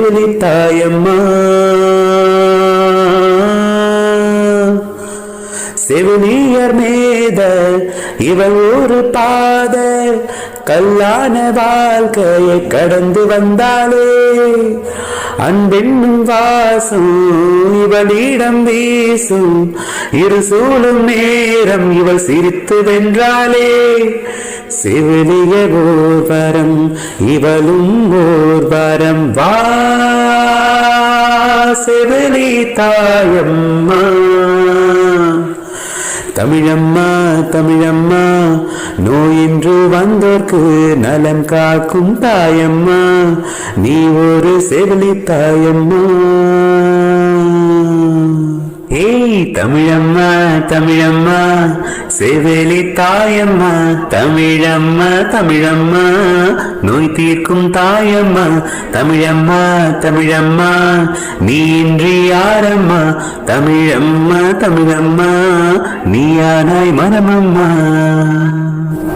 ஒரு தாயம்மா செவிலியர் மேத இவள் ஒரு பாத கல்லான வாழ்க்கையை கடந்து வந்தாலே அன்பென்னும் வாசம் இவளிடம் வீசும். இரு சூழும் நேரம் இவள் சிரித்து வென்றாளே செவிலிய ஓர் இவளும் ஓர்வரம் வா செவிலி தாயம்மா. தமிழம்மா தமிழம்மா நோயின்று வந்தோர்க்கு நலம் காக்கும் தாயம்மா நீ ஒரு செவிலி தாயம்மா. ஏய் தமிழம்மா தமிழம்மா செவிலி தாயம்மா தமிழம்மா தமிழம்மா நோய் தீர்க்கும் தாயம்மா தமிழம்மா தமிழம்மா நீ இன்றி யாரம்மா தமிழம்மா தமிழம்மா நீயானாய் மனமம்மா.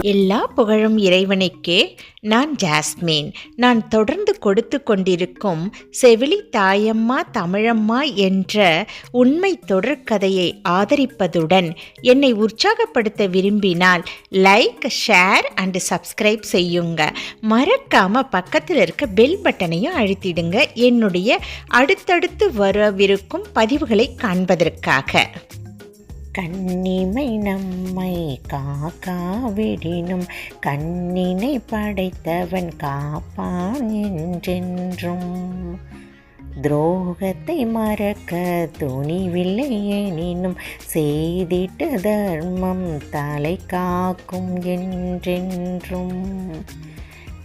எல்லா புகழும் இறைவனுக்கே. நான் ஜாஸ்மின். நான் தொடர்ந்து கொடுத்து கொண்டிருக்கும் செவிலி தாயம்மா தமிழம்மா என்ற உண்மை தொடர்கதையை ஆதரிப்பதுடன் என்னை உற்சாகப்படுத்த விரும்பினால் லைக் ஷேர் அண்ட் சப்ஸ்கிரைப் செய்யுங்க. மறக்காம பக்கத்தில் இருக்க பெல் பட்டனையும் அழுத்திடுங்க. என்னுடைய அடுத்தடுத்து வரவிருக்கும் பதிவுகளை காண்பதற்காக. கண்ணிமை நம்மை காக்காவிடினும் கண்ணினை படைத்தவன் காப்பான் என்றென்றும். துரோகத்தை மறக்க துணிவில்லை எனினும் செய்திட்ட தர்மம் தலை காக்கும் என்றென்றும்.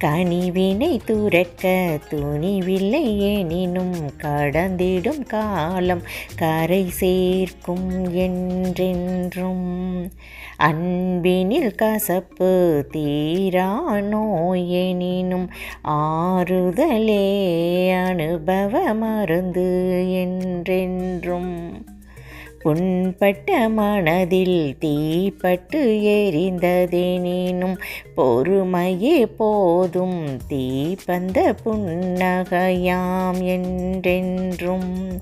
கனிவினை துறக்க துணிவில்லை எனினும் கடந்திடும் காலம் கரை சேர்க்கும் என்றென்றும். அன்பினில் கசப்பு தீரா நோயெனினும் ஆறுதலே அனுபவ மருந்து என்றென்றும். புண்பட்ட மனதில் தீப்பட்டு எரிந்ததெனினும் பொறுமையே போதும். தீப்பந்த புன்னகையாம் என்றென்றும்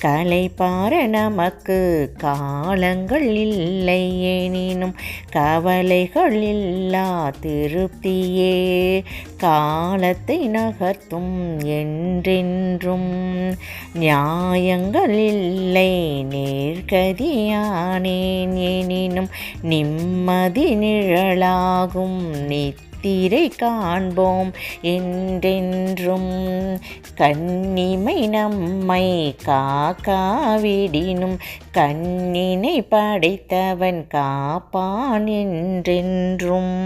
கலை பார நமக்கு காலங்கள் இல்லை எனினும் கவலைகள் இல்லா திருப்தியே. காலத்தை நகர்த்தும் என்றென்றும் நியாயங்கள் இல்லை. நேர்கதியானேன் எனினும் நிம்மதி நிழலாகும். நித் நித்திரை காண்போம். என்றென்றும் கண்ணிமை நம்மை காக்காவிடினும் கண்ணினை படைத்தவன் காப்பான் என்றென்றும்.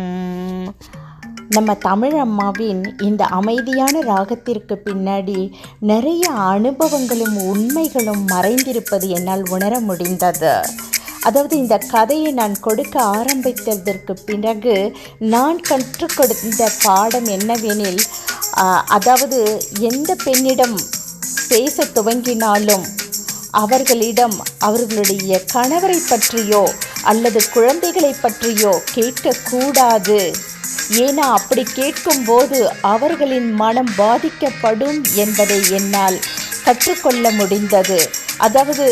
நம்ம தமிழ் அம்மாவின் இந்த அமைதியான ராகத்திற்கு பின்னாடி நிறைய அனுபவங்களும் உண்மைகளும் மறைந்திருப்பது என்னால் உணர முடிந்தது. அதாவது இந்த கதையை நான் கொடுக்க ஆரம்பித்ததற்கு பிறகு நான் கற்றுக் கொடுத்த பாடம் என்னவெனில் அதாவது எந்த பெண்ணிடம் பேச துவங்கினாலும் அவர்களிடம் அவர்களுடைய கணவரை பற்றியோ அல்லது குழந்தைகளை பற்றியோ கேட்கக்கூடாது. ஏன்னா அப்படி கேட்கும்போது அவர்களின் மனம் பாதிக்கப்படும் என்பதை என்னால் கற்றுக்கொள்ள முடிந்தது. அதாவது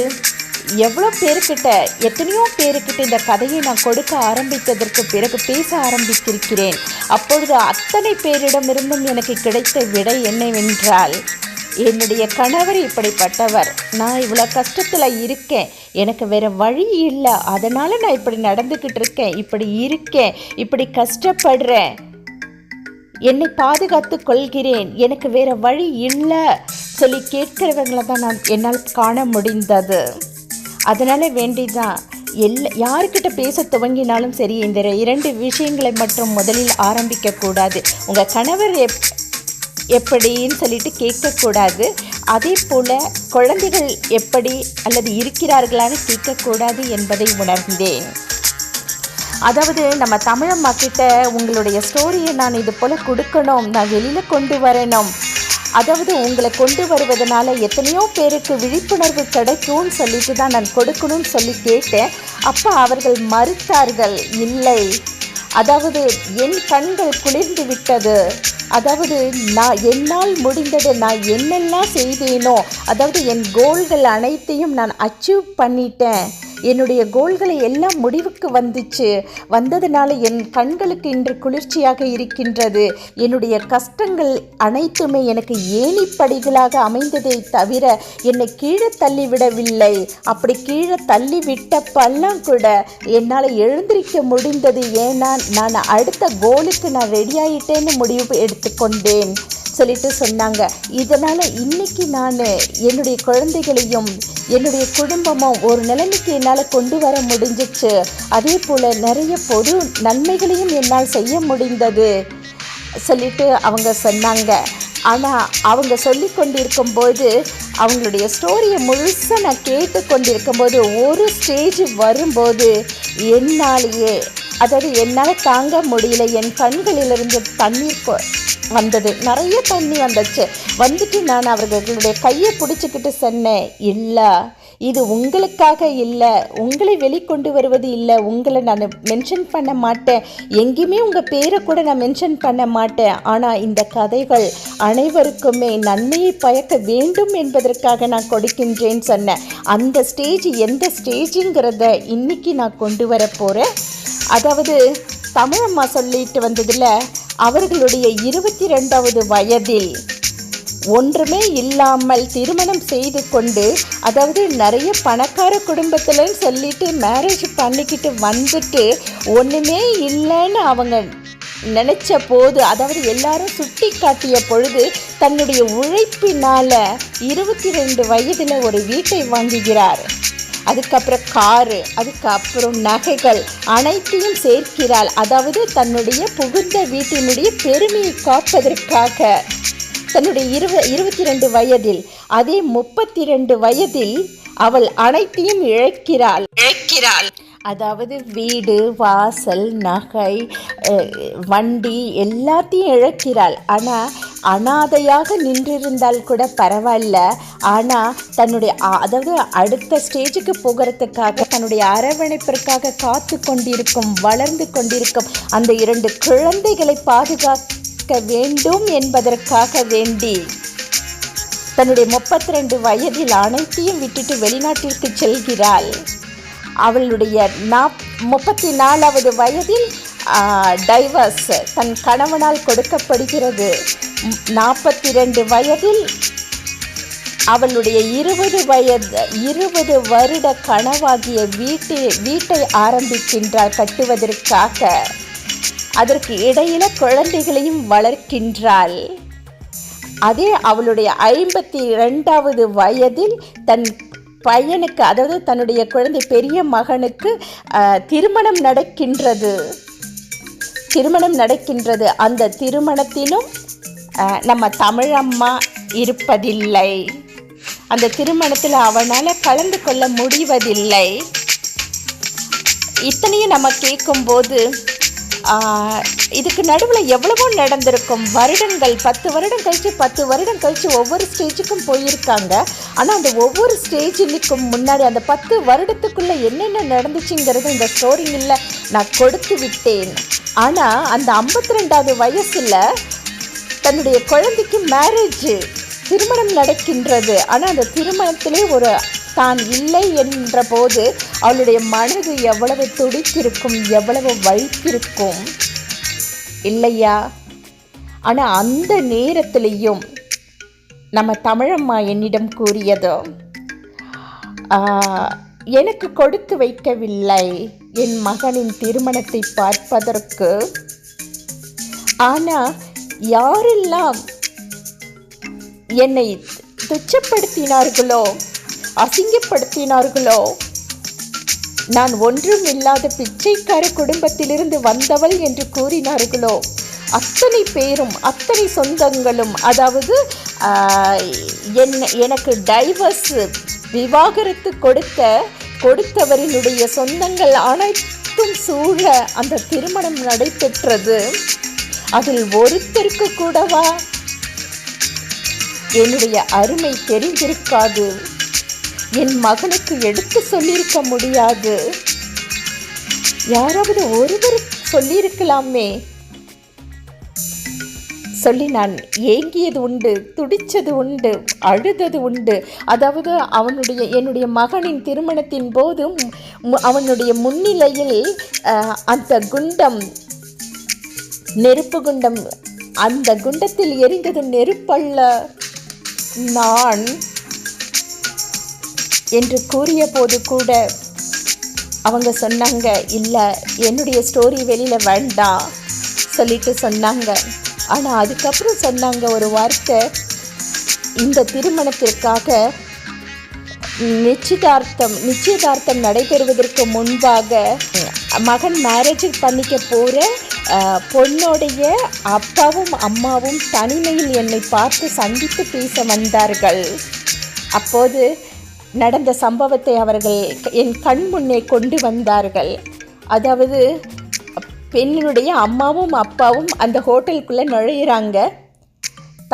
எவ்வளோ பேருக்கிட்ட எத்தனையோ பேருக்கிட்ட இந்த கதையை நான் கொடுக்க ஆரம்பித்ததற்கு பிறகு பேச ஆரம்பித்திருக்கிறேன். அப்பொழுது அத்தனை பேரிடமிருந்தும் எனக்கு கிடைத்த விடை என்னவென்றால் என்னுடைய கணவர் இப்படிப்பட்டவர். நான் இவ்வளோ கஷ்டத்தில் இருக்கேன். எனக்கு வேறு வழி இல்லை. அதனால் நான் இப்படி நடந்துக்கிட்டு இருக்கேன். இப்படி இருக்கேன். இப்படி கஷ்டப்படுறேன். என்னை பாதுகாத்து கொள்கிறேன். எனக்கு வேறு வழி இல்லை. சொல்லி கேட்கிறவங்களை தான் நான் என்னால் காண முடிந்தது. அதனால் வேண்டிதான். எல்லா யாருக்கிட்ட பேச துவங்கினாலும் சரி இந்த இரண்டு விஷயங்களை மட்டும் முதலில் ஆரம்பிக்கக்கூடாது உங்கள் கணவர் எப் எப்படின்னு சொல்லிட்டு கேட்கக்கூடாது அதே போல் குழந்தைகள் எப்படி அல்லது இருக்கிறார்களான்னு கேட்கக்கூடாது என்பதை உணர்ந்தேன். அதாவது நம்ம தமிழம்மா கிட்ட உங்களுடைய ஸ்டோரியை நான் இது போல் கொடுக்கணும். நான் வெளியில் கொண்டு வரணும். அதாவது உங்களை கொண்டு வருவதனால எத்தனையோ பேருக்கு விழிப்புணர்வு கிடைக்கும்னு சொல்லிட்டு தான் நான் கொடுக்கணும்னு சொல்லி கேட்டேன். அப்போ அவர்கள் மறுத்தார்கள் இல்லை. அதாவது என் கண்கள் குளிர்ந்து விட்டது. அதாவது நான் என்னால் முடிந்தது நான் என்னெல்லாம் செய்தேனோ அதாவது என் கோல்கள் அனைத்தையும் நான் அச்சீவ் பண்ணிட்டேன். என்னுடைய கோல்களை எல்லாம் முடிவுக்கு வந்துச்சு. வந்ததுனால என் கண்களுக்கு இன்று குளிர்ச்சியாக இருக்கின்றது. என்னுடைய கஷ்டங்கள் அனைத்துமே எனக்கு ஏணிப்படிகளாக அமைந்ததை தவிர என்னை கீழே தள்ளிவிடவில்லை. அப்படி கீழே தள்ளி விட்டப்பெல்லாம் கூட என்னால் எழுந்திருக்க முடிந்தது. ஏன்னா நான் அடுத்த கோலுக்கு நான் ரெடியாயிட்டேன்னு முடிவு எடுத்துக்கொண்டேன். சொல்லிட்டு சொன்னாங்க. இதனால் இன்னைக்கு நான் என்னுடைய குழந்தைகளையும் என்னுடைய குடும்பமும் ஒரு நிலைமைக்கு என்னால் கொண்டு வர முடிஞ்சிச்சு. அதே போல் நிறைய பொது நன்மைகளையும் என்னால் செய்ய முடிந்தது சொல்லிட்டு அவங்க சொன்னாங்க. ஆனால் அவங்க சொல்லி கொண்டிருக்கும்போது அவங்களுடைய ஸ்டோரியை முழுசாக நான் கேட்டு கொண்டிருக்கும்போது ஒரு ஸ்டேஜ் வரும்போது என்னாலேயே அதாவது என்னால் தாங்க முடியல. என் கண்களிலிருந்து தண்ணீர் வந்தது. நிறைய தண்ணி வந்துச்சு. வந்துட்டு நான் அவர்களுடைய கையை பிடிச்சிக்கிட்டு சொன்னேன் இல்லை இது உங்களுக்காக இல்லை. உங்களை வெளிக்கொண்டு வருவது இல்லை. உங்களை நான் மென்ஷன் பண்ண மாட்டேன். எங்கேயுமே உங்கள் பேரை கூட நான் மென்ஷன் பண்ண மாட்டேன். ஆனால் இந்த கதைகள் அனைவருக்குமே நன்மையை பயக்க வேண்டும் என்பதற்காக நான் கொடுக்கின்றேன்னு சொன்னேன். அந்த ஸ்டேஜ் எந்த ஸ்டேஜுங்கிறத இன்னைக்கு நான் கொண்டு வர போகிறேன் அதாவது தமிழம்மா சொல்லிட்டு வந்ததில் அவர்களுடைய இருபத்தி ரெண்டாவது வயதில் ஒன்றுமே இல்லாமல் திருமணம் செய்து கொண்டு அதாவது நிறைய பணக்கார குடும்பத்தில் சொல்லிட்டு மேரேஜ் பண்ணிக்கிட்டு வந்துட்டு ஒன்றுமே இல்லைன்னு அவங்க நினச்ச போது அதாவது எல்லாரும் சுட்டி காட்டிய பொழுது தன்னுடைய உழைப்பினால இருபத்தி ரெண்டு வயதில் ஒரு வீட்டை வாங்குகிறார். அதுக்கப்புறம் காரு அதுக்கப்புறம் நகைகள் அனைத்தையும் சேர்க்கிறாள். அதாவது தன்னுடைய புகுந்த வீட்டினுடைய பெருமையை காப்பதற்காக. தன்னுடைய இருவ இருபத்தி ரெண்டு வயதில் அதே முப்பத்தி ரெண்டு வயதில் அவள் அனைத்தையும் இழக்கிறாள். இழக்கிறாள். அதாவது வீடு வாசல் நகை வண்டி எல்லாத்தையும் இழக்கிறாள். ஆனால் அனாதையாக நின்றிருந்தால் கூட பரவாயில்ல. ஆனால் தன்னுடைய அதாவது அடுத்த ஸ்டேஜுக்கு போகிறதுக்காக தன்னுடைய அரவணைப்பிற்காக காத்து கொண்டிருக்கும் வளர்ந்து கொண்டிருக்கும் அந்த இரண்டு குழந்தைகளை பாதுகாக்க வேண்டும் என்பதற்காக வேண்டி தன்னுடைய முப்பத்தி ரெண்டு வயதில் அனைத்தையும் விட்டுட்டு வெளிநாட்டிற்கு செல்கிறாள். அவளுடைய நாப் முப்பத்தி நாலாவது வயதில் டைவர்ஸ் தன் கணவனால் கொடுக்கப்படுகிறது. நாற்பத்தி ரெண்டு வயதில் அவளுடைய இருபது வயது இருபது வருட கனவாகிய வீட்டு வீட்டை ஆரம்பிக்கின்றாள் கட்டுவதற்காக. அதற்கு இடையில குழந்தைகளையும் வளர்க்கின்றாள். அதே அவளுடைய ஐம்பத்தி ரெண்டாவது வயதில் தன் பையனுக்கு அதாவது தன்னுடைய குழந்தை பெரிய மகனுக்கு திருமணம் நடக்கின்றது. திருமணம் நடக்கின்றது. அந்த திருமணத்திலும் நம்ம தமிழம்மா இருப்பதில்லை. அந்த திருமணத்தில் அவனால் கலந்து கொள்ள முடிவதில்லை. இத்தனையும் நம்ம கேட்கும்போது இதுக்கு நடுவில் எவ்வளவோ நடந்திருக்கும். வருடங்கள் பத்து வருடம் கழித்து பத்து வருடம் கழித்து ஒவ்வொரு ஸ்டேஜுக்கும் போயிருக்காங்க. ஆனால் அந்த ஒவ்வொரு ஸ்டேஜிலுக்கும் முன்னாடி அந்த பத்து வருடத்துக்குள்ளே என்னென்ன நடந்துச்சுங்கிறது இந்த ஸ்டோரிங்கில் நான் கொடுத்து விட்டேன். ஆனால் அந்த ஐம்பத்தி ரெண்டாவது வயசில் தன்னுடைய குழந்தைக்கு மேரேஜ் திருமணம் நடக்கின்றது. ஆனால் அந்த திருமணத்திலே ஒரு தான் இல்லை என்ற போது அவளுடைய மனது எவ்வளவு துடித்திருக்கும் எவ்வளவு வலித்திருக்கும்? இல்லையா? ஆனால் அந்த நேரத்திலையும் நம்ம தமிழம்மா என்னிடம் கூறியதோ எனக்கு கொடுத்து வைக்கவில்லை. என் மகனின் திருமணத்தை பார்ப்பதற்கு. ஆனால் யாரெல்லாம் என்னை துச்சப்படுத்தினார்களோ அசிங்கப்படுத்தினார்களோ நான் ஒன்றும் இல்லாத பிச்சைக்கார குடும்பத்திலிருந்து வந்தவள் என்று கூறினார்களோ அத்தனை பேரும் அத்தனை சொந்தங்களும் அதாவது என் எனக்கு டைவர்ஸ் விவாகரத்து கொடுத்த கொடுத்தவரினுடைய சொந்தங்கள் அனைத்தும் சூழ அந்த திருமணம் நடைபெற்றது. அதில் ஒருத்தருக்கு கூடவா? என்னுடைய அருமை தெரிந்திருக்காது. என் மகனுக்கு எடுத்து சொல்லியிருக்க முடியாது. யாராவது ஒருவர் சொல்லியிருக்கலாமே? சொல்லி நான் ஏங்கியது உண்டு துடித்தது உண்டு அழுதது உண்டு. அதாவது அவனுடைய என்னுடைய மகனின் திருமணத்தின் போதும் அவனுடைய முன்னிலையில் அந்த குண்டம் நெருப்பு குண்டம் அந்த குண்டத்தில் எரிந்தது நெருப்பல்ல. நான் என்று கூறிய போது கூட அவங்க சொன்னாங்க இல்லை என்னுடைய ஸ்டோரி வெளியில் வேண்டாம் சொல்லிட்டு சொன்னாங்க. ஆனால் அதுக்கப்புறம் சொன்னாங்க ஒரு வார்த்தை. இந்த திருமணத்திற்காக நிச்சயதார்த்தம் நிச்சயதார்த்தம் நடைபெறுவதற்கு முன்பாக மகன் மேரேஜ் பண்ணிக்க போகிற பொண்ணுடைய அப்பாவும் அம்மாவும் தனிமையில் என்னை பார்த்து சந்தித்து பேச வந்தார்கள். அப்போது நடந்த சம்பவத்தை அவர்கள் என் கண் முன்னே கொண்டு வந்தார்கள். அதாவது பெண்ணினுடைய அம்மாவும் அப்பாவும் அந்த ஹோட்டலுக்குள்ளே நுழையிறாங்க.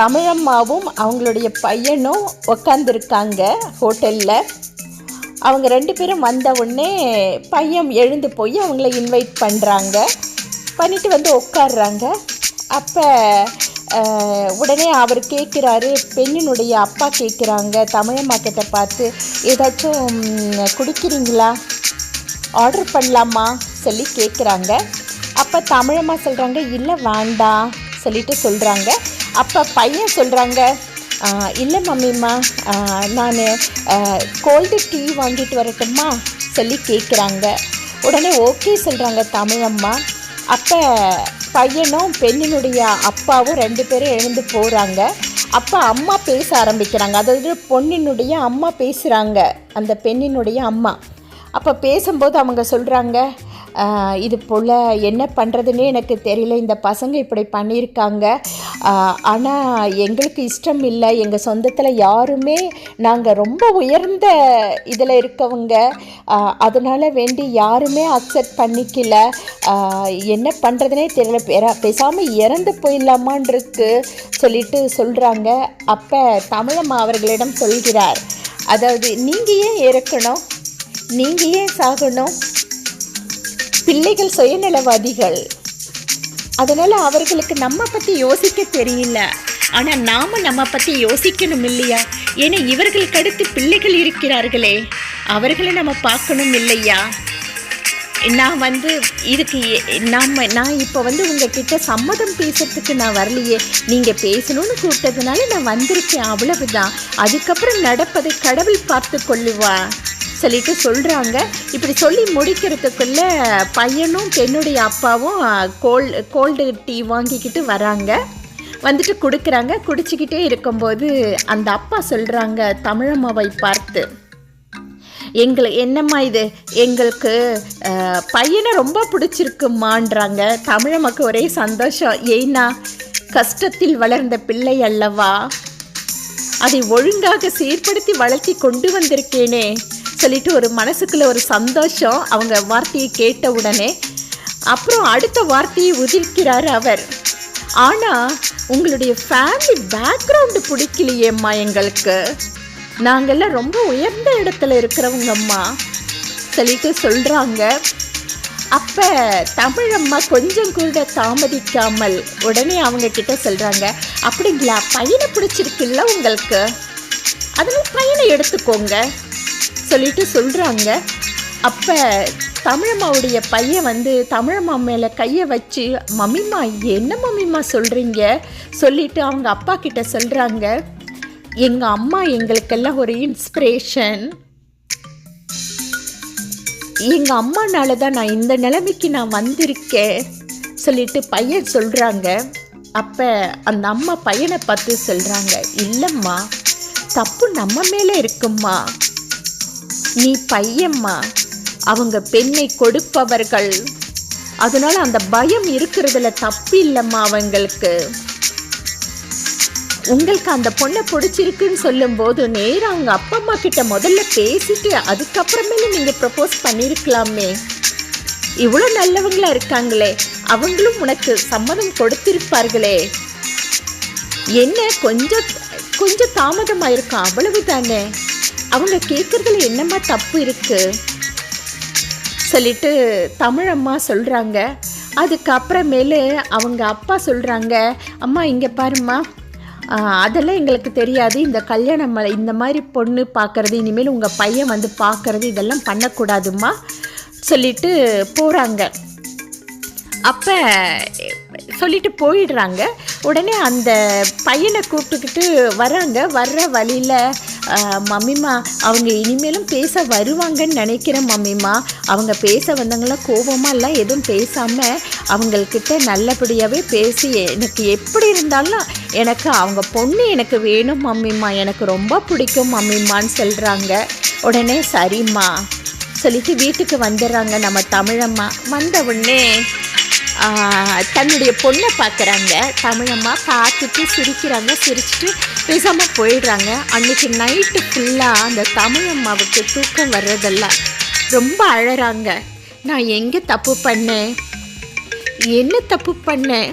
தமிழம்மாவும் அவங்களுடைய பையனும் உக்காந்துருக்காங்க ஹோட்டலில். அவங்க ரெண்டு பேரும் வந்த உடனே பையன் எழுந்து போய் அவங்கள இன்வைட் பண்ணுறாங்க பண்ணிட்டு வந்து உட்காடுறாங்க அப்போ உடனே அவர் கேட்குறாரு பெண்ணினுடைய அப்பா கேட்குறாங்க தமிழம்மா கிட்ட பார்த்து ஏதாச்சும் குடிக்கிறீங்களா? ஆர்டர் பண்ணலாமா? சொல்லி கேட்குறாங்க அப்போ தமிழம்மா சொல்கிறாங்க இல்லை வேண்டாம் சொல்லிட்டு சொல்கிறாங்க அப்போ பையன் சொல்கிறாங்க இல்லை மம்மிம்மா நான் கோல்டு டீ வாங்கிட்டு வரட்டுமா சொல்லி கேட்குறாங்க உடனே ஓகே சொல்கிறாங்க தமிழம்மா. அப்போ பையனும் பெண்ணினுடைய அப்பாவும் ரெண்டு பேரும் எழுந்து போகிறாங்க அப்போ அம்மா பேச ஆரம்பிக்கிறாங்க. அதாவது பொண்ணினுடைய அம்மா பேசுகிறாங்க அந்த பெண்ணினுடைய அம்மா. அப்போ பேசும்போது அவங்க சொல்கிறாங்க இது போல் என்ன பண்ணுறதுன்னே எனக்கு தெரியல. இந்த பசங்க இப்படி பண்ணியிருக்காங்க. ஆனால் எங்களுக்கு இஷ்டம் இல்லை. எங்கள் சொந்தத்தில் யாருமே நாங்கள் ரொம்ப உயர்ந்த இதில் இருக்கவங்க. அதனால் வேண்டி யாருமே அக்செப்ட் பண்ணிக்கல. என்ன பண்ணுறதுனே தெரியல. பேரா பேசாமல் இறந்து போயிடலாமான்ருக்கு சொல்லிட்டு சொல்கிறாங்க அப்போ தமிழம்மா அவர்களிடம் சொல்கிறார். அதாவது நீங்கள் ஏன் இறக்கணும்? நீங்கள் ஏன் சாகணும்? பிள்ளைகள் சுயநலவாதிகள். அதனால் அவர்களுக்கு நம்ம பற்றி யோசிக்க தெரியல. ஆனால் நாம் நம்ம பற்றி யோசிக்கணும் இல்லையா? ஏன்னா இவர்களுக்கு அடுத்து பிள்ளைகள் இருக்கிறார்களே. அவர்களை நம்ம பார்க்கணும் இல்லையா? நான் வந்து இதுக்கு நம்ம நான் இப்போ வந்து உங்ககிட்ட சம்மதம் பேசுறதுக்கு நான் வரலையே. நீங்கள் பேசணும்னு கூப்பிட்டதுனால நான் வந்திருக்கேன் அவ்வளவுதான். அதுக்கப்புறம் நடப்பதை கடவுள் பார்த்து கொள்ளுவா சொல்லிட்டு சொல்கிறாங்க இப்படி சொல்லி முடிக்கிறதுக்குள்ளே பையனும் பெண்ணுடைய அப்பாவும் கோல் கோல்டு டீ வாங்கிக்கிட்டு வராங்க. வந்துட்டு கொடுக்குறாங்க. குடிச்சிக்கிட்டே இருக்கும்போது அந்த அப்பா சொல்கிறாங்க தமிழம்மாவை பார்த்து. எங்களை என்னம்மா இது? எங்களுக்கு பையனை ரொம்ப பிடிச்சிருக்குமான்றாங்க. தமிழம்மாக்கு ஒரே சந்தோஷம். ஏன்னா கஷ்டத்தில் வளர்ந்த பிள்ளை அல்லவா? அதை ஒழுங்காக சீர்படுத்தி வளர்த்தி கொண்டு வந்திருக்கேனே. சொல்லிட்டு ஒரு மனசுக்குள்ள ஒரு சந்தோஷம் அவங்க வார்த்தையை கேட்ட உடனே அப்புறம் அடுத்த வார்த்தையை உதிர்க்கிறார் அவர். ஆனால் உங்களுடைய ஃபேமிலி பேக்ரவுண்டு பிடிக்கலையேம்மா எங்களுக்கு. நாங்கள்லாம் ரொம்ப உயர்ந்த இடத்துல இருக்கிறவங்கம்மா சொல்லிட்டு சொல்கிறாங்க அப்போ தமிழம்மா கொஞ்சம் கூட தாமதிக்காமல் உடனே அவங்க கிட்ட சொல்கிறாங்க அப்படிங்களா? பையனை பிடிச்சிருக்குல்ல உங்களுக்கு? அதனால் பையனை எடுத்துக்கோங்க. சொல்லிட்டு சொல்கிறாங்க அப்போ தமிழம்மாவுடைய பையன் வந்து தமிழம்மா மேலே கையை வச்சு மம்மிம்மா என்ன மம்மிம்மா சொல்கிறீங்க சொல்லிட்டு அவங்க அப்பா கிட்ட சொல்கிறாங்க எங்கள் அம்மா எங்களுக்கெல்லாம் ஒரு இன்ஸ்பிரேஷன் எங்கள் அம்மானால தான் நான் இந்த நிலைமைக்கு நான் வந்திருக்கேன். சொல்லிட்டு பையன் சொல்கிறாங்க அப்போ அந்த அம்மா பையனை பார்த்து சொல்கிறாங்க இல்லைம்மா தப்பு நம்ம மேலே இருக்கும்மா. நீ பையம்மா. அவங்க பெண்ணை கொடுப்பவர்கள். அதனால அந்த பயம் இருக்கிறதுல தப்பு இல்லைம்மா அவங்களுக்கு. உங்களுக்கு அந்த பொண்ணை பிடிச்சிருக்குன்னு சொல்லும்போது நேரா அவங்க அப்பா அம்மா கிட்ட முதல்ல பேசிட்டு அதுக்கப்புறமேல நீங்க ப்ரப்போஸ் பண்ணியிருக்கலாமே இவ்வளோ நல்லவங்களா இருக்காங்களே. அவங்களும் உனக்கு சம்மதம் கொடுத்திருப்பார்களே. என்ன கொஞ்சம் கொஞ்சம் தாமதமாயிருக்கும் அவ்வளவு தானே அவங்க கேட்குறதுல என்னம்மா தப்பு இருக்குது சொல்லிட்டு தமிழம்மா சொல்கிறாங்க அதுக்கப்புறமேலு அவங்க அப்பா சொல்கிறாங்க அம்மா இங்கே பாரும்மா. அதெல்லாம் எங்களுக்கு தெரியாது. இந்த கல்யாணம் இந்த மாதிரி பொண்ணு பார்க்குறது இனிமேல் உங்கள் பையன் வந்து பார்க்கறது இதெல்லாம் பண்ணக்கூடாதும்மா. சொல்லிட்டு போகிறாங்க அப்போ சொல்லிட்டு போயிடுறாங்க. உடனே அந்த பையனை கூப்பிட்டுக்கிட்டு வராங்க. வர்ற வழியில் மம்மிமா அவங்க இனிமேலும் பேச வருவாங்கன்னு நினைக்கிறேன் மம்மிமா அவங்க பேச வந்தவங்களாம் கோபமாக எல்லாம் எதுவும் பேசாமல் அவங்கக்கிட்ட நல்லபடியாகவே பேசி எனக்கு எப்படி இருந்தாலும் எனக்கு அவங்க பொண்ணு எனக்கு வேணும் மம்மிமா எனக்கு ரொம்ப பிடிக்கும் மம்மிமான்னு சொல்கிறாங்க உடனே சரிம்மா சொல்லிட்டு வீட்டுக்கு வந்துடுறாங்க நம்ம தமிழம்மா. வந்த உடனே தன்னுடைய பொண்ணை பார்க்குறாங்க. தமிழம்மா பார்த்துட்டு சிரிக்கிறாங்க. சிரிச்சுட்டு பேசாமல் போயிடுறாங்க. அன்றைக்கி நைட்டு ஃபுல்லாக அந்த தமிழம்மாவுக்கு தூக்கம் வர்றதெல்லாம் ரொம்ப அழகிறாங்க நான் எங்கே தப்பு பண்ணேன்? என்ன தப்பு பண்ணேன்?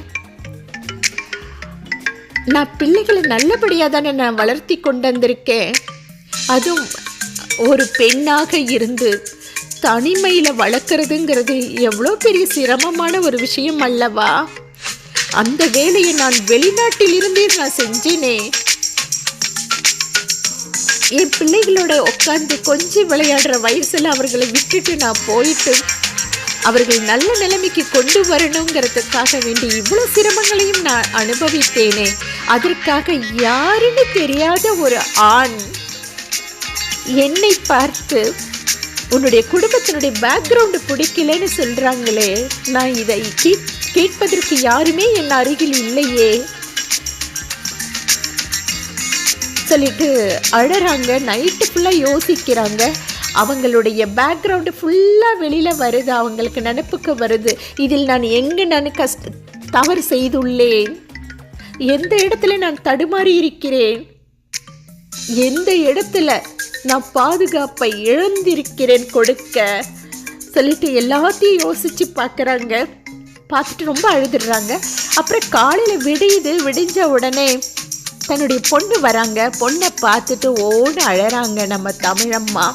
நான் பிள்ளைகளை நல்லபடியாக தானே நான் வளர்த்தி கொண்டு வந்திருக்கேன். அதுவும் ஒரு பெண்ணாக இருந்து தனிமையில் வளர்க்குறதுங்கிறது எவ்வளோ பெரிய சிரமமான ஒரு விஷயம் அல்லவா? அந்த வேலையை நான் வெளிநாட்டிலிருந்தே நான் செஞ்சேனே. என் பிள்ளைகளோட உட்காந்து கொஞ்சம் விளையாடுற வயசில் அவர்களை விட்டுட்டு நான் போயிட்டு அவர்கள் நல்ல நிலைமைக்கு கொண்டு வரணுங்கிறதுக்காக வேண்டி இவ்வளோ சிரமங்களையும் நான் அனுபவித்தேனே. அதற்காக யாருன்னு தெரியாத ஒரு ஆண் என்னை பார்த்து உன்னுடைய குடும்பத்தினுடைய பேக்ரவுண்டு பிடிக்கலன்னு சொல்கிறாங்களே நான் இதை கேட்பதற்கு யாருமே என் அருகில் இல்லையே. சொல்லிட்டு அழறாங்க. நைட்டு ஃபுல்லாக யோசிக்கிறாங்க. அவங்களுடைய பேக்ரவுண்டு ஃபுல்லாக வெளியில் வருது. அவங்களுக்கு நினப்புக்கு வருது. இதில் நான் எங்கே நான் கஷ்ட தவறு செய்துள்ளேன்? எந்த இடத்துல நான் தடுமாறி இருக்கிறேன் எந்த இடத்துல நான் பாதுகாப்பை இழந்திருக்கிறேன் கொடுக்க? சொல்லிட்டு எல்லாத்தையும் யோசிச்சு பார்க்குறாங்க. பார்த்துட்டு ரொம்ப அழுதுடுறாங்க அப்புறம் காலையில் விடியுது விடிஞ்ச உடனே தன்னுடைய பொண்ணு வராங்க. பொண்ணை பார்த்துட்டு ஓடு அழறாங்க நம்ம தமிழம்மா.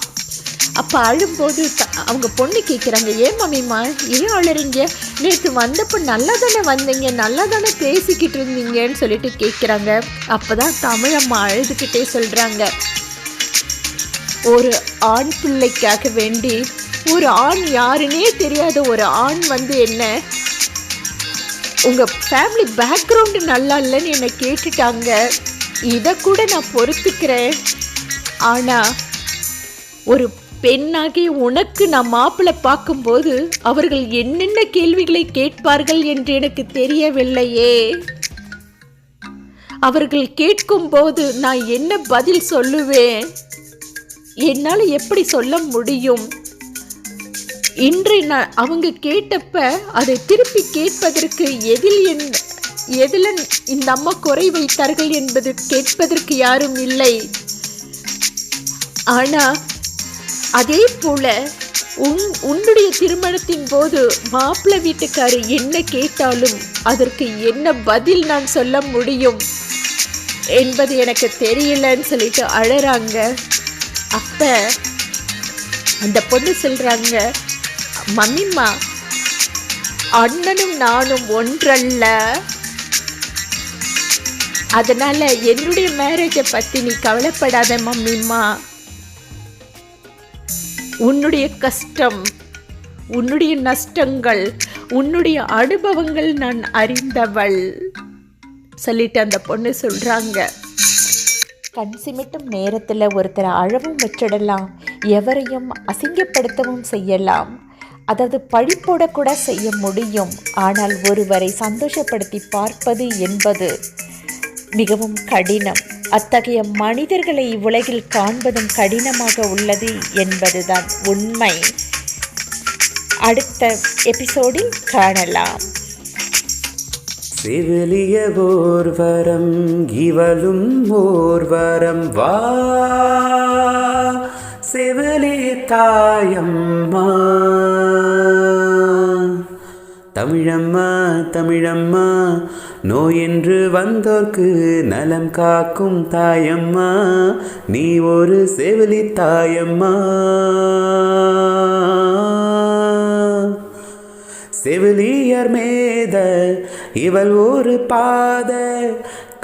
அப்போ அழும்போது த- அவங்க பொண்ணு கேட்குறாங்க ஏன் மம்மிம்மா ஏன் அழுறீங்க? நேற்று வந்தப்போ நல்லா தானே வந்தீங்க நல்லா தானே பேசிக்கிட்டு இருந்தீங்கன்னு சொல்லிட்டு கேட்குறாங்க அப்போ தான் தமிழம்மா அழுதுகிட்டே சொல்கிறாங்க ஒரு ஆண் பிள்ளைக்காக வேண்டி ஒரு ஆண் யாருன்னே தெரியாத ஒரு ஆண் வந்து என்ன உங்கள் ஃபேமிலி பேக்ரவுண்டு நல்லா இல்லைன்னு என்னை கேட்டுட்டாங்க. இதை கூட நான் பொறுத்துக்கிறேன். ஆனால் ஒரு பெண்ணாகி உனக்கு நான் மாப்பிள்ளை பார்க்கும்போது அவர்கள் என்னென்ன கேள்விகளை கேட்பார்கள் என்று எனக்கு தெரியவில்லையே. அவர்கள் கேட்கும்போது நான் என்ன பதில் சொல்லுவேன்? என்னால் எப்படி சொல்ல முடியும்? இன்று நான் அவங்க கேட்டப்ப அதை திருப்பி கேட்பதற்கு எதில் என் எதில் இந்த அம்மா குறை வைத்தார்கள் என்பது கேட்பதற்கு யாரும் இல்லை. ஆனால் அதே போல உன் உன்னுடைய திருமணத்தின் போது மாப்பிள்ளை வீட்டுக்காரர் என்ன கேட்டாலும் அதற்கு என்ன பதில் நான் சொல்ல முடியும்? என்பது எனக்கு தெரியலன்னு சொல்லிட்டு அழறாங்க. அப்ப அந்த பொண்ணு சொல்றாங்க மம்மிம்மா அண்ணனும் நானும் ஒன்றல்ல. அதனால என்னுடைய மேரேஜை பத்தி நீ கவலைப்படாத மம்மிம்மா. உன்னுடைய கஷ்டம் உன்னுடைய நஷ்டங்கள் உன்னுடைய அனுபவங்கள் நான் அறிந்தவள். சொல்லிட்டு அந்த பொண்ணு சொல்கிறாங்க கண் சிமிட்டும் நேரத்தில் ஒருத்தரை அழவும் வச்சிடலாம் எவரையும் அசிங்கப்படுத்தவும் செய்யலாம். அதாவது பழி கூட செய்ய முடியும் ஆனால் ஒருவரை சந்தோஷப்படுத்தி பார்ப்பது என்பது மிகவும் கடினம். அத்தகைய மனிதர்களை இவ்வுலகில் காண்பதும் கடினமாக உள்ளது என்பதுதான் உண்மை. அடுத்த எபிசோடில் காணலாம். செவிலிய ஓர்வரம் இவளும் ஓர்வரம் வா. செவிலி தாயம்மா. தமிழம்மா தமிழம்மா நோயின்று வந்தோர்க்கு நலம் காக்கும் தாயம்மா நீ ஒரு செவிலி தாயம்மா. செவிலியர் மேத இவள் ஒரு பாத